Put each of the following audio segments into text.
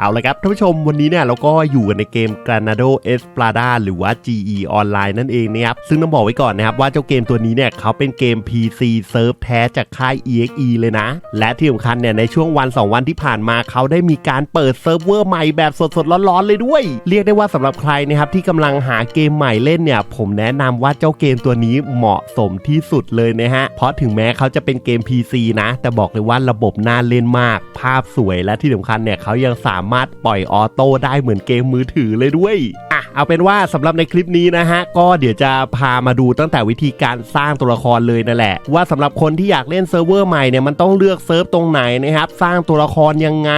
เอาละครับท่านผู้ชมวันนี้เนี่ยเราก็อยู่กันในเกม Granado Esplada หรือว่า GE Online นั่นเองนะครับซึ่งต้องบอกไว้ก่อนนะครับว่าเจ้าเกมตัวนี้เนี่ยเขาเป็นเกม PC เซิร์ฟแท้จากค่าย EXE เลยนะ และที่สำคัญเนี่ยในช่วงวัน 2 วันที่ผ่านมาเขาได้มีการเปิดเซิร์ฟเวอร์ใหม่แบบสดๆ ร้อนๆ เลยด้วย เรียกได้ว่าสำหรับใครนะครับที่กำลังหาเกมใหม่เล่นเนี่ยผมแนะนำว่าเจ้าเกมตัวนี้เหมาะสมที่สุดเลยนะฮะเพราะถึงแม้เขาจะเป็นเกม PC นะ แต่บอกเลยว่าระบบน่าเล่นมาก ภาพสวยและที่สำคัญเนี่ยเขายังสามารถปล่อยออโต้ได้เหมือนเกมมือถือเลยด้วย เอาเป็นว่าสำหรับในคลิปนี้นะฮะก็เดี๋ยวจะพามาดูตั้งแต่วิธีการสร้างตัวละครเลยนั่นแหละ ว่าสำหรับคนที่อยากเล่นเซิร์ฟเวอร์ใหม่เนี่ยมันต้องเลือกเซิร์ฟตรงไหนนะครับสร้างตัวละครยังไง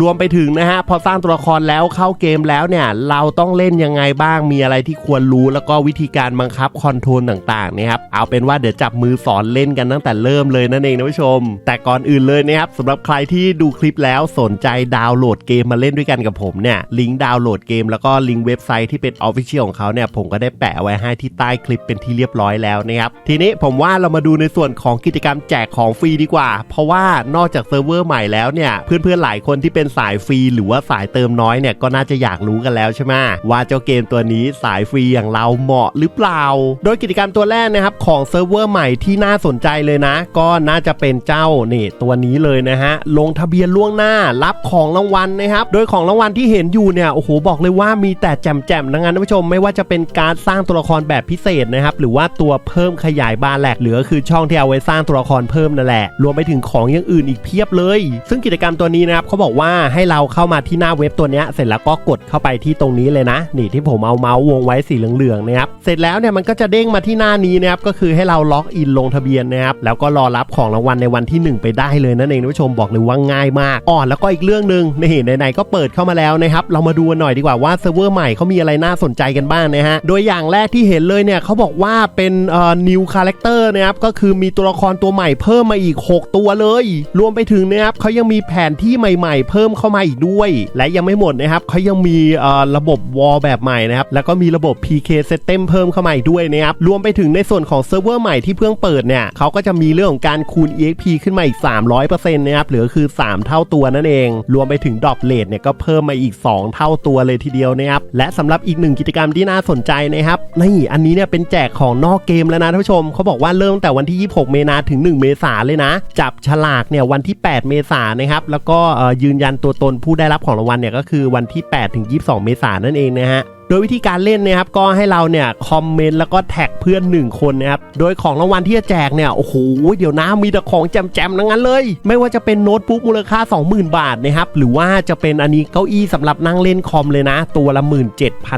รวมไปถึงนะฮะพอสร้างตัวละครแล้วเข้าเกมแล้วเนี่ยเราต้องเล่นยังไงบ้างมีอะไรที่ควรรู้ แล้วก็วิธีการบังคับคอนโทรลต่างๆนะครับเอาเป็นว่าเดี๋ยวจับมือสอนเล่นกันตั้งแต่เริ่มเลยนั่นเองนะผู้ชม แต่ก่อนอื่นเลยนะครับสำหรับใครที่ดูคลิปแล้วสนใจดาวน์โหลดเกมมาเล่นด้วยกันกับผมเนี่ยลิงก์ดาวน์โหลดเกมแล้วก็ลิงก์เว็บไซต์ที่เป็นออฟฟิเชียลของเขาเนี่ยผมก็ได้แปะไว้ให้ที่ใต้คลิปเป็นที่เรียบร้อยแล้วนะครับ ทีนี้ผมว่าเรามาดูในส่วนของกิจกรรมแจกของฟรีดีกว่า เพราะว่านอกจากเซิร์ฟเวอร์ใหม่แล้วเนี่ย เพื่อนๆหลายคนที่เป็นสายฟรีหรือว่าสายเติมน้อยเนี่ยก็น่าจะอยากรู้กันแล้วใช่ไหมว่าเจ้าเกมตัวนี้สายฟรีอย่างเราเหมาะหรือเปล่า โดยกิจกรรมตัวแรกนะครับของเซิร์ฟเวอร์ใหม่ที่น่าสนใจเลยนะ ก็น่าจะเป็นเจ้านี่ตัวนี้เลยนะฮะลงทะเบียนล่วงหน้ารับของรางวัลนะครับ โดยของรางวัลที่เห็นอยู่เนี่ยโอ้โหบอกเลยว่ามีแต่แจมๆนะงั้นท่านผู้ชมไม่ว่าจะเป็นการสร้างตัวละครแบบพิเศษนะครับหรือว่าตัวเพิ่มขยายบานแหลกหรือคือช่องที่เอาไว้สร้างตัวละครเพิ่มนั่นแหละ รวมไปถึงของอย่างอื่นอีกเพียบเลย ซึ่งกิจกรรมตัวนี้นะครับเขาบอกว่าให้เราเข้ามาที่หน้าเว็บตัวนี้เสร็จแล้วก็กดเข้าไปที่ตรงนี้เลยนะ นี่ที่ผมเอาเมาส์วงไว้สีเหลืองๆนะครับเสร็จแล้วเนี่ยมันก็จะเด้งมาที่หน้านี้นะครับก็คือให้เราล็อกอินลงทะเบียนนะครับแล้วก็รอรับของรางวัลในวันที่หนึ่งไปได้เลยนั่นเองท่านผู้ชมบอกเลยว่าง่ายมากอ๋อแล้วก็อีกเรื่องหนึ่งนี่ไหนๆก็เปิดเข้ามาแล้วนะครับเรามาดูหน่อยดีกว่าว่าเซิร์ฟเวอร์ใหม่เขามีอะไรน่าสนใจกันบ้างนะฮะ โดยอย่างแรกที่เห็นเลยเนี่ยเขาบอกว่าเป็นเอ่อ new character นะครับก็คือมีตัวละครตัวใหม่เพิ่มมาอีก 6 ตัวเลย รวมไปถึงนะครับเขายังมีแผนที่ใหม่ ๆ เพิ่มเข้ามาอีกด้วย และยังไม่หมดนะครับเขายังมีเอ่อระบบวอลแบบใหม่นะครับแล้วก็มีระบบ PK System เพิ่มเข้ามาอีกด้วยนะครับรวมไปถึงในส่วนของเซิร์ฟเวอร์ใหม่ที่เพิ่งเปิดเนี่ยเขาก็จะมีเรื่องของการคูณ EXP ขึ้นมาอีก 300%นะครับหรือคือ 3 เท่าตัวนั่นเอง รวมไปถึงดรอปเลทเนี่ยก็เพิ่มมาอีก 2 เท่าตัวเลยทีเดียวนะครับและสำหรับอีกหนึ่งกิจกรรมที่น่าสนใจนะครับนี่อันนี้เนี่ยเป็นแจกของนอกเกมแล้วนะท่านผู้ชมเขาบอกว่าเริ่มตั้งแต่วันที่ 26 เมษาถึง 1 เมษาเลยนะ จับฉลากเนี่ยวันที่ 8 เมษายนนะครับแล้วก็ยืนยันตัวตนผู้ได้รับของรางวัลเนี่ยก็คือวันที่ 8 ถึง 22 เมษายนนั่นเองนะฮะ โดยวิธีการเล่นนะครับก็ให้เราเนี่ยคอมเมนต์แล้วก็แท็กเพื่อน 1 คนนะครับโดยของรางวัลที่จะแจกเนี่ยโอ้โหเดี๋ยวนะมีแต่ของแจมๆทั้งนั้นเลย ไม่ว่าจะเป็นโน้ตบุ๊กมูลค่า 20,000 บาทนะครับหรือว่าจะเป็นอันนี้เก้าอี้สำหรับนั่งเล่นคอมเลยนะ ตัวละ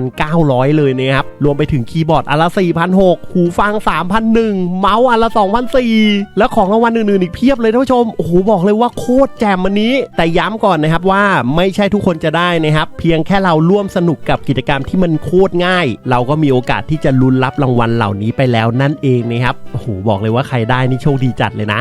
17,900 เลยนะครับรวมไปถึงคีย์บอร์ดอันละ4,600หูฟัง 3,001 เมาส์อันละ2,004แล้วของรางวัลอื่นๆอีกเพียบเลยท่านผู้ชมโอ้โหบอกเลยว่าโคตรแจมอันนี้ แต่ย้ำก่อนนะครับว่าไม่ใช่ทุกคนจะได้นะครับเพียงแค่เราร่วมสนุกกับกิจกรรมที่มันโคตรง่าย เราก็มีโอกาสที่จะลุ้นรับรางวัลเหล่านี้ไปแล้วนั่นเองนะครับโอ้โหบอกเลยว่าใครได้นี่โชคดีจัดเลยนะ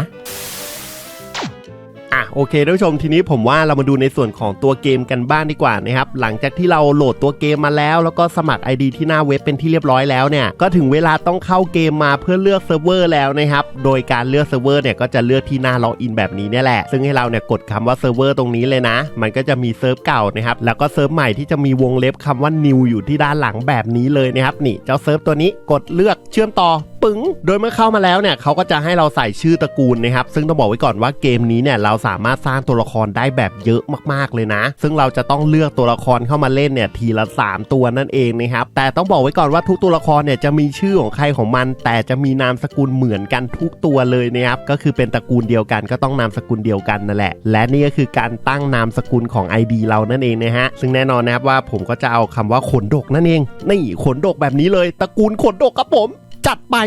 อะโอเคท่านผู้ชมทีนี้ผมว่าเรามาดูในส่วนของตัวเกมกันบ้างดีกว่านะครับหลังจากที่เราโหลดตัวเกมมาแล้ว แล้วก็สมัคร ID ที่หน้าเว็บเป็นที่เรียบร้อยแล้วเนี่ยก็ถึงเวลาต้องเข้าเกมมาเพื่อเลือกเซิร์ฟเวอร์แล้วนะครับโดยการเลือกเซิร์ฟเวอร์เนี่ยก็จะเลือกที่หน้าล็อกอินแบบนี้เนี่ยแหละซึ่งให้เราเนี่ยกดคำว่าเซิร์ฟเวอร์ตรงนี้เลยนะ มันก็จะมีเซิร์ฟเก่านะครับแล้วก็เซิร์ฟใหม่ที่จะมีวงเล็บคำว่า new อยู่ที่ด้านหลังแบบนี้เลยนะครับนี่เจ้าเซิร์ฟตัวนี้กดเลือกเชื่อมต่อ ง โดยเมื่อเข้ามาแล้วเนี่ยเขาก็จะให้เราใส่ชื่อตระกูลนะครับ ซึ่งต้องบอกไว้ก่อนว่าเกมนี้เนี่ยเราสามารถสร้างตัวละครได้แบบเยอะมากๆเลยนะ ซึ่งเราจะต้องเลือกตัวละครเข้ามาเล่นเนี่ยทีละ 3 ตัวนั่นเองนะครับ แต่ต้องบอกไว้ก่อนว่าทุกตัวละครเนี่ยจะมีชื่อของใครของมัน แต่จะมีนามสกุลเหมือนกันทุกตัวเลยนะครับ ก็คือเป็นตระกูลเดียวกันก็ต้องนามสกุลเดียวกันนั่นแหละ และนี่ก็คือการตั้งนามสกุลของ ID เรานั่นเองนะฮะ ซึ่งแน่นอนนะครับว่าผมก็จะเอาคำว่าขนดกนั่นเอง นี่ขนดกแบบนี้เลย ตระกูลขนดกครับผม จัดไป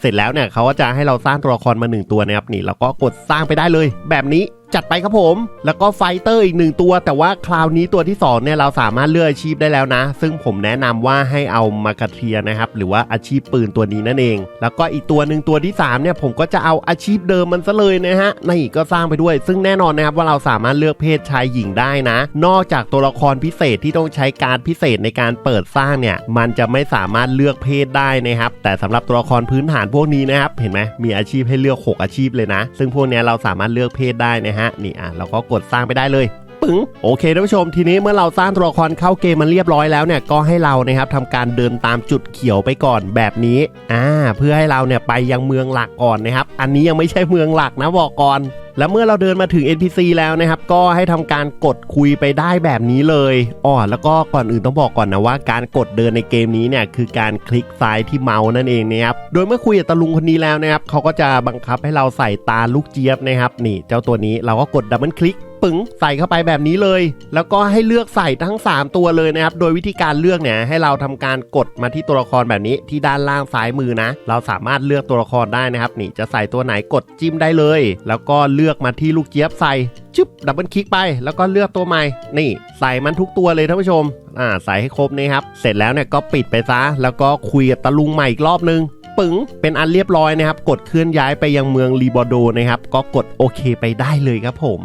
เสร็จแล้วเนี่ยเขาก็จะให้เราสร้างตัวละครมาหนึ่งตัวนะครับนี่เราก็กดสร้างไปได้เลย แบบนี้ จัดไปครับผม แล้วก็ไฟเตอร์อีกหนึ่งตัว แต่ว่าคราวนี้ตัวที่สองเนี่ยเราสามารถเลือกอาชีพได้แล้วนะ ซึ่งผมแนะนำว่าให้เอามากระเทียนะครับ หรือว่าอาชีพปืนตัวนี้นั่นเอง แล้วก็อีกตัวหนึ่งตัวที่สามเนี่ยผมก็จะเอาอาชีพเดิมมันซะเลยนะฮะในี่ก็สร้างไปด้วย ซึ่งแน่นอนนะครับว่าเราสามารถเลือกเพศชายหญิงได้นะ นอกจากตัวละครพิเศษที่ต้องใช้การพิเศษในการเปิดสร้างเนี่ย มันจะไม่สามารถเลือกเพศได้นะครับ แต่สำหรับตัวละครพื้นฐานพวกนี้นะครับ เห็นไหมมีอาชีพให้เลือก 6 อาชีพเลยนะ ซึ่งพวกนี้เราสามารถเลือกเพศได้นะฮะนี่อะเราก็กดสร้างไปได้เลยปึ๋งโอเคท่านผู้ชมทีนี้เมื่อเราสร้างตัวละครเข้าเกมมันเรียบร้อยแล้วเนี่ยก็ให้เรานะครับทำการเดินตามจุดเขียวไปก่อนแบบนี้อ่าเพื่อให้เราเนี่ยไปยังเมืองหลักก่อนนะครับอันนี้ยังไม่ใช่เมืองหลักนะบอกก่อน และเมื่อเราเดินมาถึง NPC แล้วนะครับ ก็ให้ทำการกดคุยไปได้แบบนี้เลยอ๋อแล้วก็ก่อนอื่นต้องบอกก่อนนะว่าการกดเดินในเกมนี้เนี่ยคือการคลิกซ้ายที่เมาส์นั่นเองนะครับโดยเมื่อคุยกับตาลุงคนนี้แล้วนะครับเขาก็จะบังคับให้เราใส่ตาลูกเจี๊ยบนะครับนี่ เจ้าตัวนี้เราก็กดดับเบิลคลิก ปึ๋งใส่เข้าไปแบบนี้เลย แล้วก็ให้เลือกใส่ทั้ง 3 ตัวเลยนะครับ โดยวิธีการเลือกเนี่ยให้เราทำการกดมาที่ตัวละครแบบนี้ที่ด้านล่างซ้ายมือนะ เราสามารถเลือกตัวละครได้นะครับ นี่จะใส่ตัวไหนกดจิ้มได้เลย แล้วก็เลือกมาที่ลูกเจี๊ยบใส่จึ๊บดับเบิลคลิกไป แล้วก็เลือกตัวใหม่ นี่ ใส่มันทุกตัวเลยท่านผู้ชม อ่า ใส่ให้ครบนะครับ เสร็จแล้วเนี่ยก็ปิดไปซะ แล้วก็คุยกับตะลุงใหม่อีกรอบนึงปึ๋งเป็นอันเรียบร้อยนะครับ กดเคลื่อนย้ายไปยังเมืองรีบอร์โดนะครับ ก็กดโอเคไปได้เลยครับผม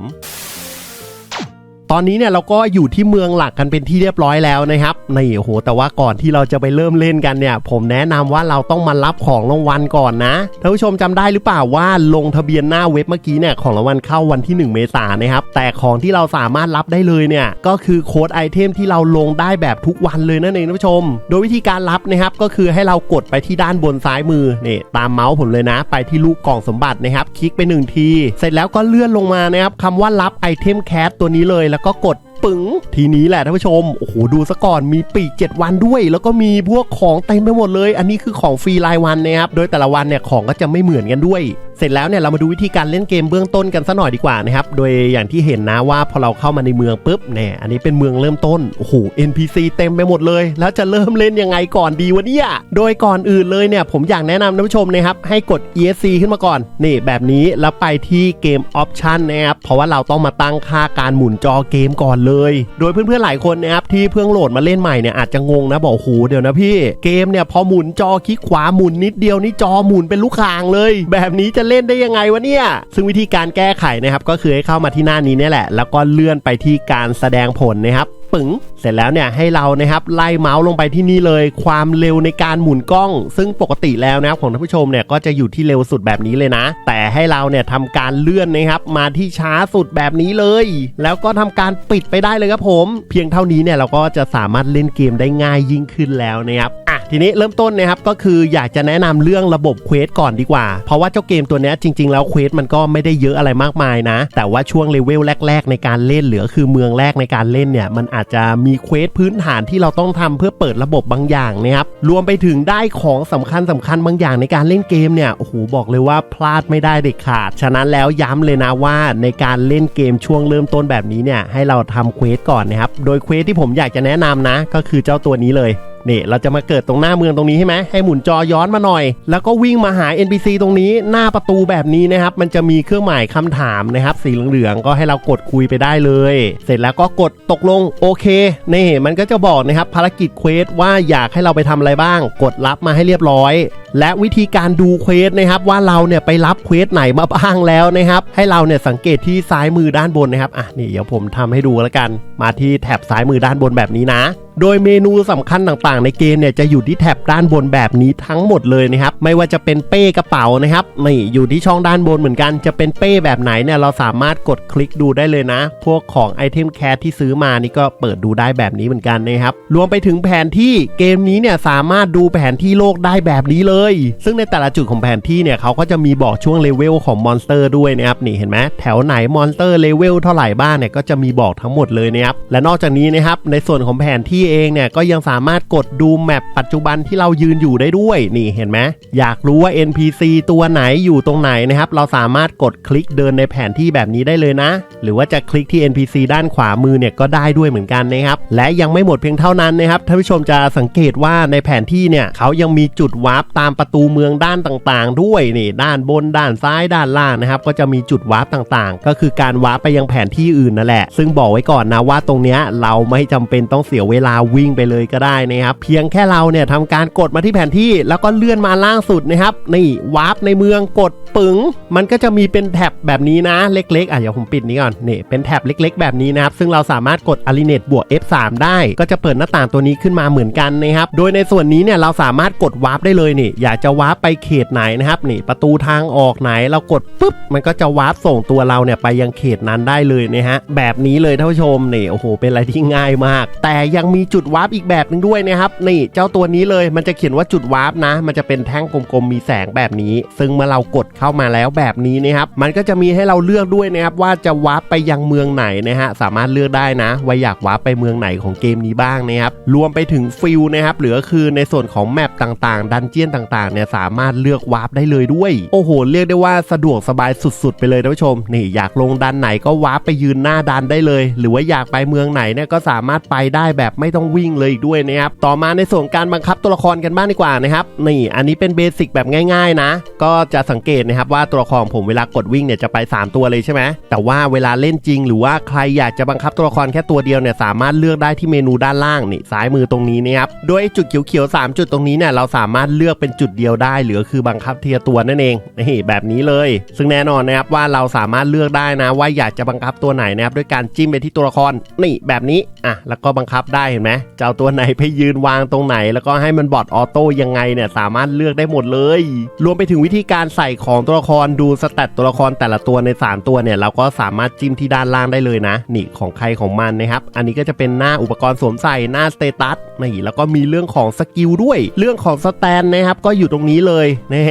ตอนนี้เนี่ยเราก็อยู่ที่เมืองหลักกันเป็นที่เรียบร้อยแล้วนะครับนี่โอ้โหแต่ว่าก่อนที่เราจะไปเริ่มเล่นกันเนี่ย ผมแนะนำว่าเราต้องมารับของรางวัลก่อนนะท่านผู้ชมจำได้หรือเปล่าว่าลงทะเบียนหน้าเว็บเมื่อกี้เนี่ยของรางวัลเข้าวันที่ 1 เมษายนนะครับแต่ของที่เราสามารถรับได้เลยเนี่ยก็คือโค้ดไอเทมที่เราลงได้แบบทุกวันเลยนั่นเองท่านผู้ชม โดยวิธีการรับนะครับก็คือให้เรากดไปที่ด้านบนซ้ายมือนี่ตามเมาส์ผมเลยนะ ไปที่ลูกกล่องสมบัตินะครับคลิกไปหนึ่งทีเสร็จแล้วก็เลื่อนลงมานะครับคำว่ารับไอเทมแคสตัวนี้เลยแล้วก็กดปึ๋งทีนี้แหละท่านผู้ชม โอ้โห ดูซะก่อนมีปีก 7 วันด้วย แล้วก็มีพวกของเต็มไปหมดเลย อันนี้คือของฟรีรายวันนะครับ โดยแต่ละวันเนี่ยของก็จะไม่เหมือนกันด้วย เสร็จแล้วเนี่ยเรามาดูวิธีการเล่นเกมเบื้องต้นกันสัหน่อยดีกว่านะครับ โดยอย่างที่เห็นนะว่าพอเราเข้ามาในเมืองปุ๊บเนี่ยอันนี้เป็นเมืองเริ่มต้น โอ้โห NPC เต็มไปหมดเลย แล้วจะเริ่มเล่นยังไงก่อนดีวะเนี่ย โดยก่อนอื่นเลยเนี่ยผมอยากแนะนำท่านผู้ชมนะครับให้กด ESC ขึ้นมาก่อน นี่แบบนี้แล้วไปที่เกมออปชันนะครับ เพราะว่าเราต้องมาตั้งค่าการหมุนจอเกมก่อนเลย โดยเพื่อนๆหลายคนนะครับที่เพิ่งโหลดมาเล่นใหม่เนี่ยอาจจะงงนะบอกโอ้โหเดี๋ยวนะพี่ เกมเนี่ยพอหมุนจอคลิกขวาหมุนนิดเดียวนี่จอหมุนเป็นลูกคางเลย แบบนี้จะเล่นได้ยังไงวะเนี่ย ซึ่งวิธีการแก้ไขนะครับก็คือให้เข้ามาที่หน้านี้นี่แหละ แล้วก็เลื่อนไปที่การแสดงผลนะครับปึ๋งเสร็จแล้วเนี่ยให้เรานะครับไล่เมาส์ลงไปที่นี่เลย ความเร็วในการหมุนกล้อง ซึ่งปกติแล้วนะครับของท่านผู้ชมเนี่ยก็จะอยู่ที่เร็วสุดแบบนี้เลยนะ แต่ให้เราเนี่ยทำการเลื่อนนะครับมาที่ช้าสุดแบบนี้เลย แล้วก็ทำการปิดไปได้เลยครับผม เพียงเท่านี้เนี่ยเราก็จะสามารถเล่นเกมได้ง่ายยิ่งขึ้นแล้วนะครับ ทีนี้เริ่มต้นนะครับก็คืออยากจะแนะนำเรื่องระบบเควสก่อนดีกว่า เพราะว่าเจ้าเกมตัวนี้จริง ๆ แล้วเควสมันก็ไม่ได้เยอะอะไรมากมายนะ แต่ว่าช่วงเลเวลแรก ๆ ในการเล่นหรือคือเมืองแรกในการเล่นเนี่ยมันอาจจะมีเควสพื้นฐานที่เราต้องทำเพื่อเปิดระบบบางอย่างนะครับรวมไปถึงได้ของสำคัญสำคัญบางอย่างในการเล่นเกมเนี่ยโอ้โหบอกเลยว่าพลาดไม่ได้เด็ดขาด ฉะนั้นแล้วย้ำเลยนะว่าในการเล่นเกมช่วงเริ่มต้นแบบนี้เนี่ยให้เราทำเควสก่อนนะครับโดยเควสที่ผมอยากจะแนะนำนะ ก็คือเจ้าตัวนี้เลย นี่เราจะมาเกิดตรงหน้าเมืองตรงนี้ใช่ไหมให้หมุนจอย้อนมาหน่อย แล้วก็วิ่งมาหา NPC ตรงนี้หน้าประตูแบบนี้นะครับ มันจะมีเครื่องหมายคำถามนะครับ สีเหลืองๆก็ให้เรากดคุยไปได้เลย เสร็จแล้วก็กดตกลงโอเคนี่มันก็จะบอกนะครับภารกิจเควสว่าอยากให้เราไปทำอะไรบ้าง กดรับมาให้เรียบร้อย และวิธีการดูเควสนะครับว่าเราเนี่ยไปรับเควสไหนมาบ้างแล้วนะครับ ให้เราเนี่ยสังเกตที่ซ้ายมือด้านบนนะครับอะนี่เดี๋ยวผมทำให้ดูแล้วกัน มาที่แถบซ้ายมือด้านบนแบบนี้นะ โดยเมนูสำคัญต่างๆ ในเกมเนี่ยจะอยู่ที่แถบด้านบนแบบนี้ทั้งหมดเลยนะครับ ไม่ว่าจะเป็นเป้กระเป๋านะครับนี่อยู่ที่ช่องด้านบนเหมือนกันจะเป็นเป้แบบไหนเนี่ยเราสามารถกดคลิกดูได้เลยนะ พวกของไอเทมแคสที่ซื้อมานี่ก็เปิดดูได้แบบนี้เหมือนกันนะครับรวมไปถึงแผนที่เกมนี้เนี่ยสามารถดูแผนที่โลกได้แบบนี้เลย ซึ่งในแต่ละจุดของแผนที่เนี่ยเขาก็จะมีบอกช่วงเลเวลของมอนสเตอร์ด้วยนะครับนี่เห็นไหมแถวไหนมอนสเตอร์เลเวลเท่าไหร่บ้างเนี่ยก็จะมีบอกทั้งหมดเลยนะครับและนอกจากนี้นะครับในส่วนของแผนที่เองเนี่ยก็ยังสามารถกดดูแมปปัจจุบันที่เรายืนอยู่ได้ด้วยนี่เห็นไหมอยากรู้ว่า NPC ตัวไหนอยู่ตรงไหนนะครับ เราสามารถกดคลิกเดินในแผนที่แบบนี้ได้เลยนะ หรือว่าจะคลิกที่ NPC ด้านขวามือเนี่ยก็ได้ด้วยเหมือนกันนะครับและยังไม่หมดเพียงเท่านั้นนะครับท่านผู้ชมจะสังเกตว่าในแผนที่เนี่ยเขายังมีจุดวาร์ปตามประตูเมืองด้านต่างๆ ด้วยนี่ด้านบนด้านซ้ายด้านล่างนะครับก็จะมีจุดวาร์ปต่างๆ ก็คือการวาร์ปไปยังแผนที่อื่นนั่นแหละ ซึ่งบอกไว้ก่อนนะว่าตรงเนี้ยเราไม่จำเป็นต้องเสียเวลาวิ่งไปเลยก็ได้นะครับ เพียงแค่เราเนี่ยทำการกดมาที่แผนที่ แล้วก็เลื่อนมาล่างสุดนะครับ นี่วาร์ปในเมืองกดปึ๋ง มันก็จะมีเป็นแท็บแบบนี้นะ เล็กๆอะเดี๋ยวผมปิดนี้ก่อนนี่เป็นแท็บเล็ก ๆ แบบนี้นะครับ ซึ่งเราสามารถกด a l i n a t e บวก F3 ได้ ก็จะเปิดหน้าต่างตัวนี้ขึ้นมาเหมือนกันนะครับ โดยในส่วนนี้เนี่ยเราสามารถกดวาร์ปได้เลยนี่อยากจะวาร์ปไปเขตไหนนะครับนี่ประตูทางออกไหนเรากดปุ๊บมันก็จะวาร์ปส่งตัวเราเนี่ยไปยังเขตนั้นได้เลยนะฮะแบบนี้เลยท่านผู้ชมนี่โอ้โหเป็นอะไรที่ง่ายมาก แต่ยังมีีจุดวาร์ปอีกแบบหนึ่งด้วยนะครับนี่เจ้าตัวนี้เลยมันจะเขียนว่าจุดวาร์ปนะ มันจะเป็นแท่งกลมๆมีแสงแบบนี้ ซึ่งเมื่อเรากดเข้ามาแล้วแบบนี้นะครับมันก็จะมีให้เราเลือกด้วยนะครับว่าจะวาร์ปไปยังเมืองไหนนะฮะสามารถเลือกได้นะว่าอยากวาร์ปไปเมืองไหนของเกมนี้บ้างนะครับรวมไปถึงฟิลนะครับหรือคือในส่วนของแมปต่างๆ ดันเจียนต่างๆเนี่ยสามารถเลือกวาร์ปได้เลยด้วยโอ้โห เรียกได้ว่าสะดวกสบายสุดๆ ไปเลยท่านผู้ชม นี่อยากลงดันไหนก็วาร์ปไปยืนหน้าดันได้เลย หรือว่าอยากไปเมืองไหนเนี่ยก็สามารถไปได้แบบไม่ต้องวิ่งเลยด้วยนะครับ ต่อมาในส่วนการบังคับตัวละครกันบ้างดีกว่านะครับ นี่ อันนี้เป็นเบสิกแบบง่ายๆนะ ก็จะสังเกตนะครับว่าตัวละครผมเวลากดวิ่งเนี่ยจะไป 3 ตัวเลยใช่ไหม แต่ว่าเวลาเล่นจริง หรือว่าใครอยากจะบังคับตัวละครแค่ตัวเดียวเนี่ยสามารถเลือกได้ที่เมนูด้านล่างนี่ซ้ายมือตรงนี้นะครับ โดยไอ้จุดเขียวๆ3จุดตรงนี้เนี่ยเราสามารถเลือกเป็นจุดเดียวได้หรือคือบังคับเทียตัวนั่นเองนี่แบบนี้เลย ซึ่งแน่นอนนะครับว่าเราสามารถเลือกได้นะ ว่าอยากจะบังคับตัวไหนนะครับด้วยการจิ้มไปที่ตัวละครนี่แบบนี้อะแล้วก็บังคับได้เห็นไหมจะเอาตัวไหนไปยืนวางตรงไหน แล้วก็ให้มันบอดออโต้ยังไงเนี่ยสามารถเลือกได้หมดเลย รวมไปถึงวิธีการใส่ของตัวละครดูสแตตตัวละครแต่ละตัวใน 3 ตัวเนี่ยเราก็สามารถจิ้มที่ด้านล่างได้เลยนะ นี่ของใครของมันนะครับ อันนี้ก็จะเป็นหน้าอุปกรณ์สวมใส่หน้าสเตตัสนี่แล้วก็มีเรื่องของสกิลด้วย เรื่องของสแตนนะครับก็อยู่ตรงนี้เลยนี่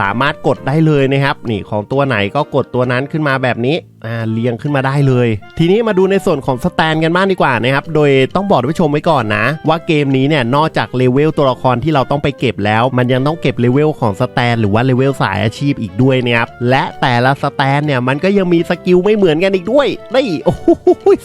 สามารถกดได้เลยนะครับนี่ของตัวไหนก็กดตัวนั้นขึ้นมาแบบนี้ เรียงขึ้นมาได้เลย ทีนี้มาดูในส่วนของสแตนกันบ้างดีกว่านะครับ โดยต้องบอกท่านผู้ชมไว้ก่อนนะ ว่าเกมนี้เนี่ยนอกจากเลเวลตัวละครที่เราต้องไปเก็บแล้ว มันยังต้องเก็บเลเวลของสแตนหรือว่าเลเวลสายอาชีพอีกด้วยนะครับและแต่ละสแตนเนี่ยมันก็ยังมีสกิลไม่เหมือนกันอีกด้วยนี่โอ้โห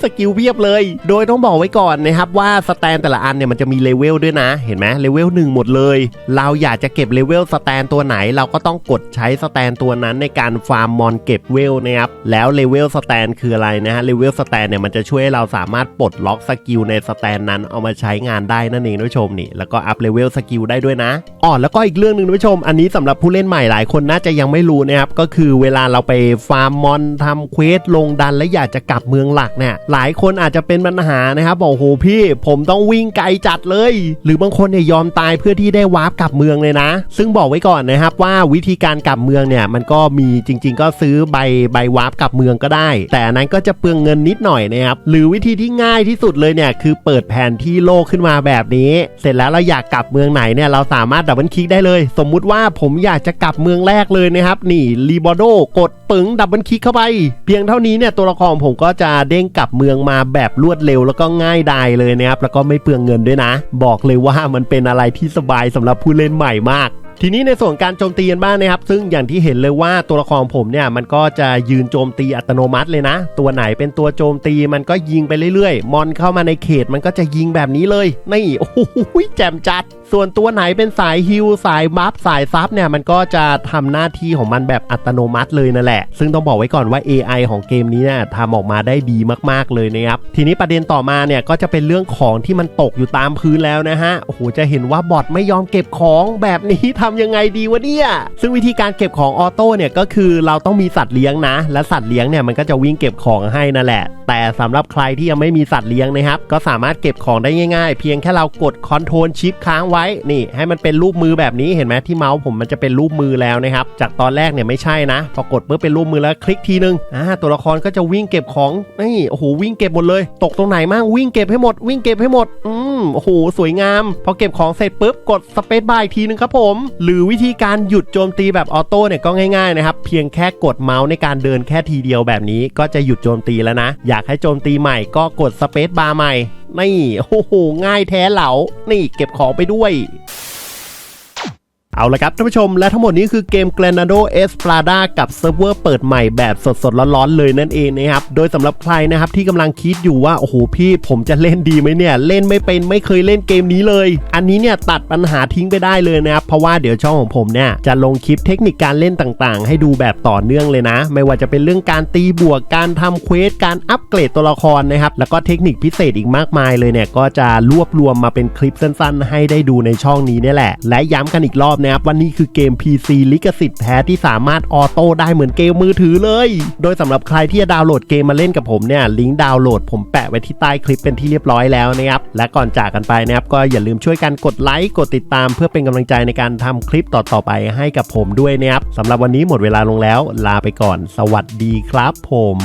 สกิลเพียบเลย โดยต้องบอกไว้ก่อนนะครับว่าสแตนแต่ละอันเนี่ยมันจะมีเลเวลด้วยนะ เห็นไหมเลเวลหนึ่งหมดเลย เราอยากจะเก็บเลเวลสแตนตัวไหน เราก็ต้องกดใช้สแตนตัวนั้นในการฟาร์มมอนเก็บเวลนะครับแล้วเลเวลสแตนคืออะไรนะฮะเลเวลสแตนเนี่ยมันจะช่วยเราสามารถปลดล็อกสกิลในสแตนนั้นเอามาใช้งานได้นั่นเองท่านผู้ชมนี่แล้วก็อัพเลเวลสกิลได้ด้วยนะอ๋อแล้วก็อีกเรื่องหนึ่งท่านผู้ชม อันนี้สำหรับผู้เล่นใหม่หลายคนน่าจะยังไม่รู้นะครับก็คือเวลาเราไปฟาร์มมอนทำเควสลงดันและอยากจะกลับเมืองหลักเนี่ยหลายคนอาจจะเป็นปัญหานะครับบอกโหพี่ผมต้องวิ่งไกลจัดเลย หรือบางคนเนี่ยยอมตายเพื่อที่ได้วาร์ปกลับเมืองเลยนะ ซึ่งบอกไว้ก่อนนะครับว่าวิธีการกลับเมืองเนี่ยมันก็มีจริง ๆ ก็ซื้อใบใบวาร์ปกลับเมืองก็ได้ แต่อันนั้นก็จะเปลืองเงินนิดหน่อยนะครับหรือวิธีที่ง่ายที่สุดเลยเนี่ยคือเปิดแผนที่โลกขึ้นมาแบบนี้ เสร็จแล้วเราอยากกลับเมืองไหนเนี่ยเราสามารถดับเบิลคลิกได้เลย สมมุติว่าผมอยากจะกลับเมืองแรกเลยนะครับนี่รีบอโดกดปึ๋งดับเบิลคลิกเข้าไป เพียงเท่านี้เนี่ยตัวละครผมก็จะเด้งกลับเมืองมาแบบรวดเร็วแล้วก็ง่ายดายเลยนะครับแล้วก็ไม่เปลืองเงินด้วยนะ บอกเลยว่ามันเป็นอะไรที่สบายสำหรับผู้เล่นใหม่มาก ทีนี้ในส่วนการโจมตีกันบ้างนะครับ ซึ่งอย่างที่เห็นเลยว่าตัวละครผมเนี่ยมันก็จะยืนโจมตีอัตโนมัติเลยนะ ตัวไหนเป็นตัวโจมตีมันก็ยิงไปเรื่อยๆ มอนเข้ามาในเขตมันก็จะยิงแบบนี้เลย นี่ โอ้โหแจ่มจัด ส่วนตัวไหนเป็นสายฮิลสายบัฟสายซับเนี่ยมันก็จะทำหน้าที่ของมันแบบอัตโนมัติเลยนั่นแหละ ซึ่งต้องบอกไว้ก่อนว่า AI ของเกมนี้เนี่ยทำออกมาได้ดีมากๆเลยนะครับทีนี้ประเด็นต่อมาเนี่ยก็จะเป็นเรื่องของที่มันตกอยู่ตามพื้นแล้วนะฮะโอ้โหจะเห็นว่าบอทไม่ยอมเก็บของแบบนี้ทำยังไงดีวะเนี่ยซึ่งวิธีการเก็บของออโต้เนี่ยก็คือเราต้องมีสัตว์เลี้ยงนะ และสัตว์เลี้ยงเนี่ยมันก็จะวิ่งเก็บของให้นั่นแหละ แต่สำหรับใครที่ยังไม่มีสัตว์เลี้ยงนะครับก็สามารถเก็บของได้ง่าย ๆ เพียงแค่เรากดคอนโทรลชิปค้างไว้นี่ให้มันเป็นรูปมือแบบนี้เห็นไหมที่เมาส์ผมมันจะเป็นรูปมือแล้วนะครับจากตอนแรกเนี่ยไม่ใช่นะพอกดปุ๊บเป็นรูปมือแล้วคลิกทีนึงอ่าตัวละครก็จะวิ่งเก็บของนี่โอ้โหวิ่งเก็บหมดเลย ตกตรงไหนมั่งวิ่งเก็บให้หมด วิ่งเก็บให้หมดอืมโอ้โหสวยงาม พอเก็บของเสร็จปุ๊บกดสเปซบาร์อีกทีนึงครับผม หรือวิธีการหยุดโจมตีแบบออโต้เนี่ยก็ง่ายๆนะครับ เพียงแค่กดเมาส์ในการเดินแค่ทีเดียวแบบนี้ ก็จะหยุดโจมตีแล้วนะ อยากให้โจมตีใหม่ก็กดสเปซบาร์ใหม่ นี่โอ้โหง่ายแท้เหลานี่เก็บของไปด้วย เอาละครับท่านผู้ชมและทั้งหมดนี้คือเกม Granado Esplada กับเซิร์ฟเวอร์เปิดใหม่แบบสดๆร้อนๆเลยนั่นเองนะครับ โดยสำหรับใครนะครับที่กำลังคิดอยู่ว่า โอ้โหพี่ผมจะเล่นดีไหมเนี่ย เล่นไม่เป็นไม่เคยเล่นเกมนี้เลย อันนี้เนี่ยตัดปัญหาทิ้งไปได้เลยนะครับ เพราะว่าเดี๋ยวช่องของผมเนี่ยจะลงคลิปเทคนิคการเล่นต่างๆ ให้ดูแบบต่อเนื่องเลยนะ ไม่ว่าจะเป็นเรื่องการตีบวกการทำเควสการอัปเกรดตัวละครนะครับแล้วก็เทคนิคพิเศษอีกมากมายเลยเนี่ยก็จะรวบรวมมาเป็นคลิปสั้น ๆ ให้ได้ดูในช่องนี้นี่แหละ และย้ำกันอีกรอบนะครับว่านี่คือเกม PC ลิขสิทธิ์แท้ที่สามารถออโต้ได้เหมือนเกมมือถือเลย โดยสำหรับใครที่จะดาวน์โหลดเกมมาเล่นกับผมเนี่ยลิงก์ดาวน์โหลดผมแปะไว้ที่ใต้คลิปเป็นที่เรียบร้อยแล้วนะครับและก่อนจากกันไปนะครับก็อย่าลืมช่วยกันกดไลค์กดติดตาม เพื่อเป็นกำลังใจในการทำคลิปต่อๆไปให้กับผมด้วยนะครับสำหรับวันนี้หมดเวลาลงแล้ว ลาไปก่อน สวัสดีครับผม